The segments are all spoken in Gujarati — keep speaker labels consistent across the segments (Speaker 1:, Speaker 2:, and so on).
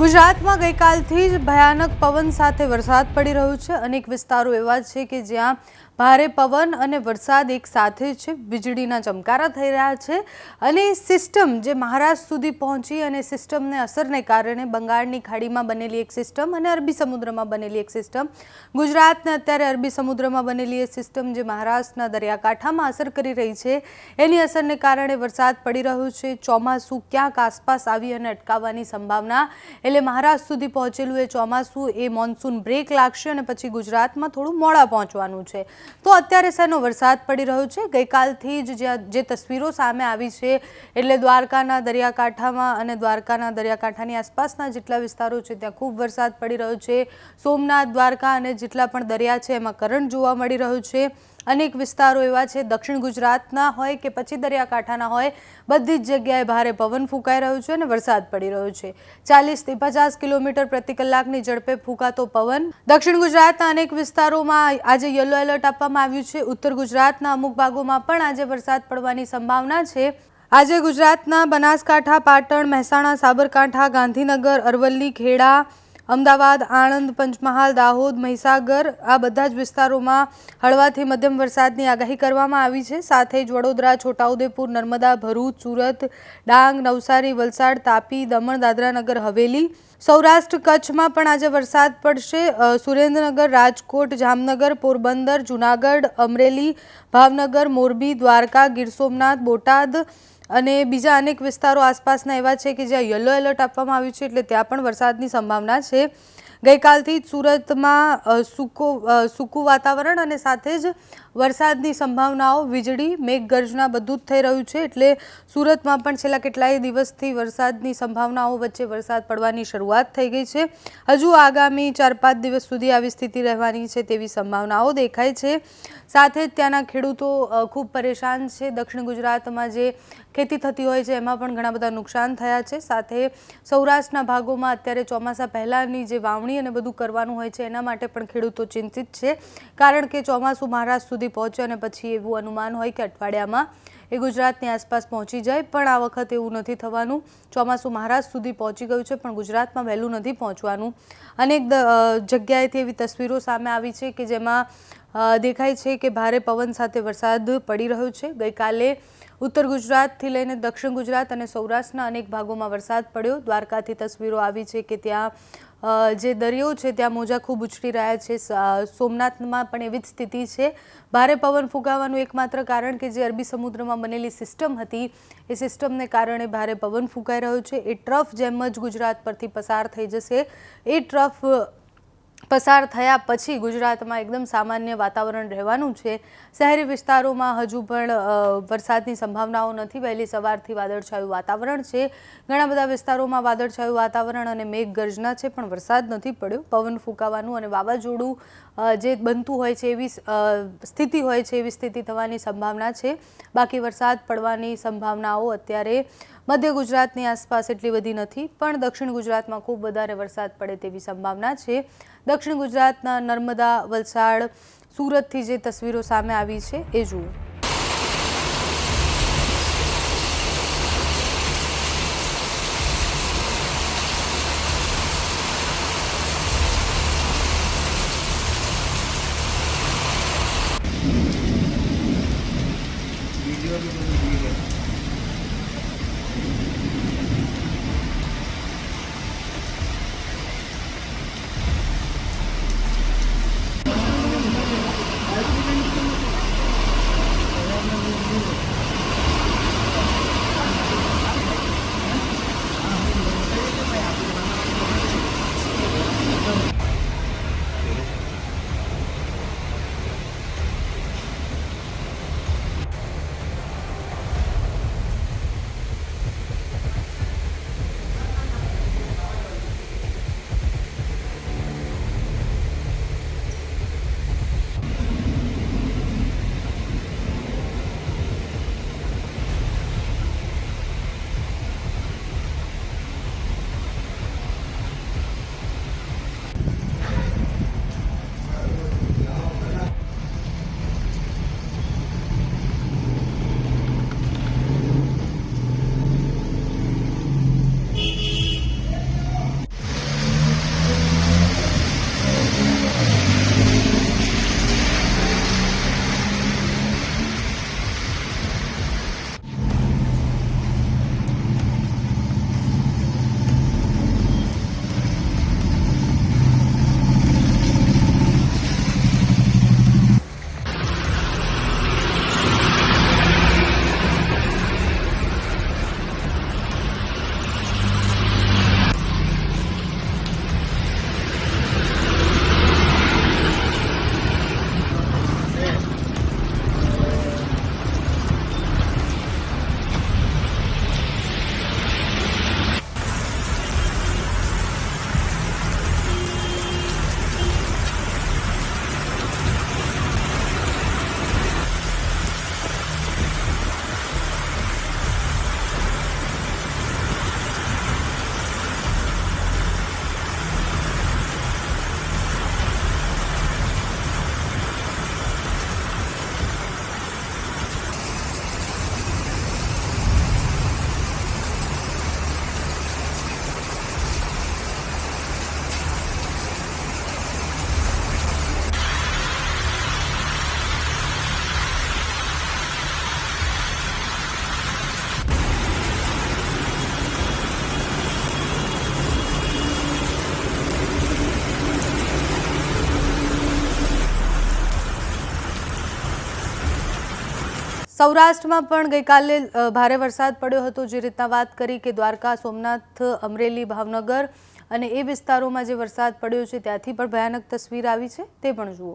Speaker 1: ગુજરાતમાં ગઈકાલથી જ ભયાનક પવન સાથે વરસાદ પડી રહ્યો છે. અનેક વિસ્તારો એવા છે કે જ્યાં ભારે પવન અને વરસાદ એક સાથે છે વીજળીના ચમકારા થઈ રહ્યા છે અને સિસ્ટમ જે મહારાષ્ટ્ર સુધી પહોંચી અને સિસ્ટમને અસરને કારણે બંગાળની ખાડીમાં બનેલી એક સિસ્ટમ અને અરબી સમુદ્રમાં બનેલી એક સિસ્ટમ, ગુજરાતને અત્યારે અરબી સમુદ્રમાં બનેલી એ સિસ્ટમ જે મહારાષ્ટ્રના દરિયાકાંઠામાં અસર કરી રહી છે, એની અસરને કારણે વરસાદ પડી રહ્યો છે, ચોમાસું ક્યાંક આસપાસ આવી અને અટકાવવાની સંભાવના, એટલે મહારાષ્ટ્ર સુધી પહોંચેલું એ ચોમાસું એ મોન્સૂન બ્રેક લાગશે અને પછી ગુજરાતમાં થોડું મોડા પહોંચવાનું છે. તો અત્યારે શેનો વરસાદ પડી રહ્યો છે? ગઈકાલથી જ જે તસવીરો સામે આવી છે, એટલે દ્વારકાના દરિયાકાંઠામાં અને દ્વારકાના દરિયાકાંઠાની આસપાસના જેટલા વિસ્તારો છે, ત્યાં ખૂબ વરસાદ પડી રહ્યો છે. સોમનાથ દ્વારકા અને જેટલા પણ દરિયા છે, એમાં કરંટ જોવા મળી રહ્યો છે. અનેક વિસ્તારો એવા છે, દક્ષિણ ગુજરાતના હોય કે પછી દરિયાકાંઠાના હોય, બધી જ જગ્યાએ ભારે પવન ફૂંકાઈ રહ્યો છે અને વરસાદ પડી રહ્યો છે. ચાલીસથી પચાસ કિલોમીટર પ્રતિ કલાકની ઝડપે ફૂંકાતો પવન દક્ષિણ ગુજરાતના અનેક વિસ્તારોમાં આજે યલો એલર્ટ આપવામાં આવ્યું છે. ઉત્તર ગુજરાતના અમુક ભાગોમાં પણ આજે વરસાદ પડવાની સંભાવના છે. આજે ગુજરાતના બનાસકાંઠા, પાટણ, મહેસાણા, સાબરકાંઠા, ગાંધીનગર, અરવલ્લી, ખેડા અમદાવાદ, આણંદ, પંચમહાલ, દાહોદ, મહીસાગર આ બધા જ વિસ્તારોમાં હળવાથી મધ્યમ વરસાદની આગાહી કરવામાં આવી છે. સાથે જ વડોદરા, છોટાઉદેપુર, નર્મદા, ભરૂચ, સુરત, ડાંગ, નવસારી, વલસાડ, તાપી, દમણ, દાદરાનગર, હવેલી, સૌરાષ્ટ્ર કચ્છમાં પણ આજે વરસાદ પડશે. સુરેન્દ્રનગર, રાજકોટ, જામનગર, પોરબંદર, જુનાગઢ, અમરેલી, ભાવનગર, મોરબી, દ્વારકા, ગીર સોમનાથ, બોટાદ અને બીજા અનેક વિસ્તારો આસપાસના એવા છે કે જ્યાં યલો એલર્ટ આપવામાં આવ્યું છે એટલે ત્યાં પણ વરસાદની સંભાવના છે. ગઈકાલથી જ સુરતમાં સૂકો સૂકું વાતાવરણ અને સાથે જ વરસાદની સંભાવનાઓ, વીજળી, મેઘગર્જના બધું જ થઈ રહ્યું છે. એટલે સુરતમાં પણ છેલ્લા કેટલાય દિવસથી વરસાદની સંભાવનાઓ વચ્ચે વરસાદ પડવાની શરૂઆત થઈ ગઈ છે. હજુ આગામી ચાર પાંચ દિવસ સુધી આવી સ્થિતિ રહેવાની છે તેવી સંભાવનાઓ દેખાય છે. સાથે જ ત્યાંના ખેડૂતો ખૂબ પરેશાન છે. દક્ષિણ ગુજરાતમાં જે ખેતી થતી હોય છે એમાં પણ ઘણા બધા નુકસાન થયા છે. સાથે સૌરાષ્ટ્રના ભાગોમાં અત્યારે ચોમાસા પહેલાંની જે વાવણી અને બધું કરવાનું હોય છે એના માટે પણ ખેડૂતો ચિંતિત છે. કારણ કે ચોમાસું મહારાષ્ટ્ર સુધી પહોંચે અને પછી એવું અનુમાન હોય કે અઠવાડિયામાં એ ગુજરાતની આસપાસ પહોંચી જાય. પણ આ વખત એવું નથી થવાનું. ચોમાસું મહારાષ્ટ્ર સુધી પહોંચી ગયું છે, પણ ગુજરાતમાં વહેલું નથી પહોંચવાનું. અનેક જગ્યાએથી એવી તસવીરો સામે આવી છે કે જેમાં દેખાય છે કે ભારે પવન સાથે વરસાદ પડી રહ્યો છે. ગઈકાલે ઉત્તર ગુજરાતથી લઈને દક્ષિણ ગુજરાત અને સૌરાષ્ટ્રના અનેક ભાગોમાં વરસાદ પડ્યો. દ્વારકાથી તસવીરો આવી છે કે ત્યાં જે દરિયો છે ત્યાં મોજા ખૂબ ઉછળી રહ્યા છે. સોમનાથમાં પણ એવી જ સ્થિતિ છે. ભારે પવન ફૂંકાવાનું એકમાત્ર કારણ કે જે અરબી સમુદ્રમાં બનેલી સિસ્ટમ હતી, એ સિસ્ટમને કારણે ભારે પવન ફૂંકાઈ રહ્યો છે. એ ટ્રફ જેમ જ ગુજરાત પરથી પસાર થઈ જશે. એ ટ્રફ પસાર થયા પછી ગુજરાતમાં એકદમ સામાન્ય વાતાવરણ રહેવાનું છે. શહેરી વિસ્તારોમાં હજુ પણ વરસાદની સંભાવનાઓ નથી વહેલી સવારથી વાદળછાયું વાતાવરણ છે. ઘણા બધા વિસ્તારોમાં વાદળછાયું વાતાવરણ અને મેઘગર્જના છે, પણ વરસાદ નથી પડ્યો. પવન ફૂંકાવાનું અને વાવાઝોડું જે બનતું હોય છે એવી સ્થિતિ હોય છે એવી સ્થિતિ થવાની સંભાવના છે. બાકી વરસાદ પડવાની સંભાવનાઓ અત્યારે મધ્ય ગુજરાતની આસપાસ એટલી બધી નથી, પણ દક્ષિણ ગુજરાતમાં ખૂબ વધારે વરસાદ પડે તેવી સંભાવના છે. દક્ષિણ ગુજરાતના નર્મદા, વલસાડ, સુરતથી જે તસવીરો સામે આવી છે, એ જુઓ. સૌરાષ્ટ્રમાં પણ ગઈકાલે ભારે વરસાદ પડ્યો હતો. જે રીતના વાત કરી કે દ્વારકા, સોમનાથ, અમરેલી, ભાવનગર અને એ વિસ્તારોમાં જે વરસાદ પડ્યો છે, ત્યાંથી પણ ભયાનક તસવીર આવી છે. તે પણ જુઓ.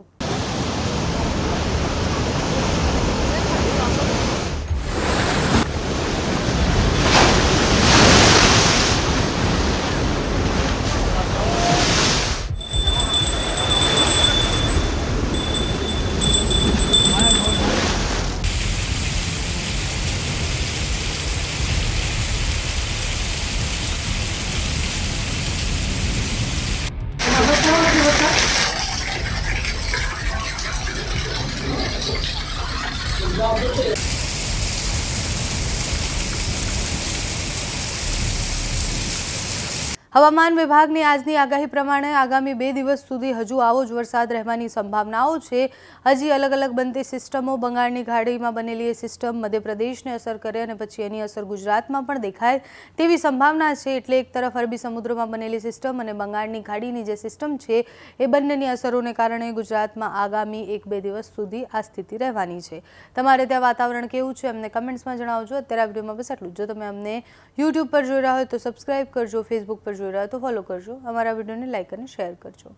Speaker 1: હવામાન વિભાગની આજની આગાહી પ્રમાણે આગામી બે દિવસ સુધી હજુ આવો જ વરસાદ રહેવાની સંભાવનાઓ છે. હજી અલગ અલગ બનતી સિસ્ટમો બંગાળની ખાડીમાં બનેલી એ સિસ્ટમ મધ્યપ્રદેશને અસર કરે અને પછી એની અસર ગુજરાતમાં પણ દેખાય તેવી સંભાવના છે. એટલે એક તરફ અરબી સમુદ્રમાં બનેલી સિસ્ટમ અને બંગાળની ખાડીની જે સિસ્ટમ છે એ બંનેની અસરોને કારણે ગુજરાતમાં આગામી એક બે દિવસ સુધી આ સ્થિતિ રહેવાની છે. તમારે ત્યાં વાતાવરણ કેવું છે અમને કમેન્ટ્સમાં જણાવજો. અત્યારે આ વિડીયોમાં બસ આટલું જો. તમે અમને યુટ્યુબ પર જોઈ રહ્યા હોય તો સબસ્ક્રાઈબ કરજો ફેસબુક પર જોઈ રહ્યા તો ફોલો કરજો. અમારા વિડીયોને લાઇક અને શેર કરજો.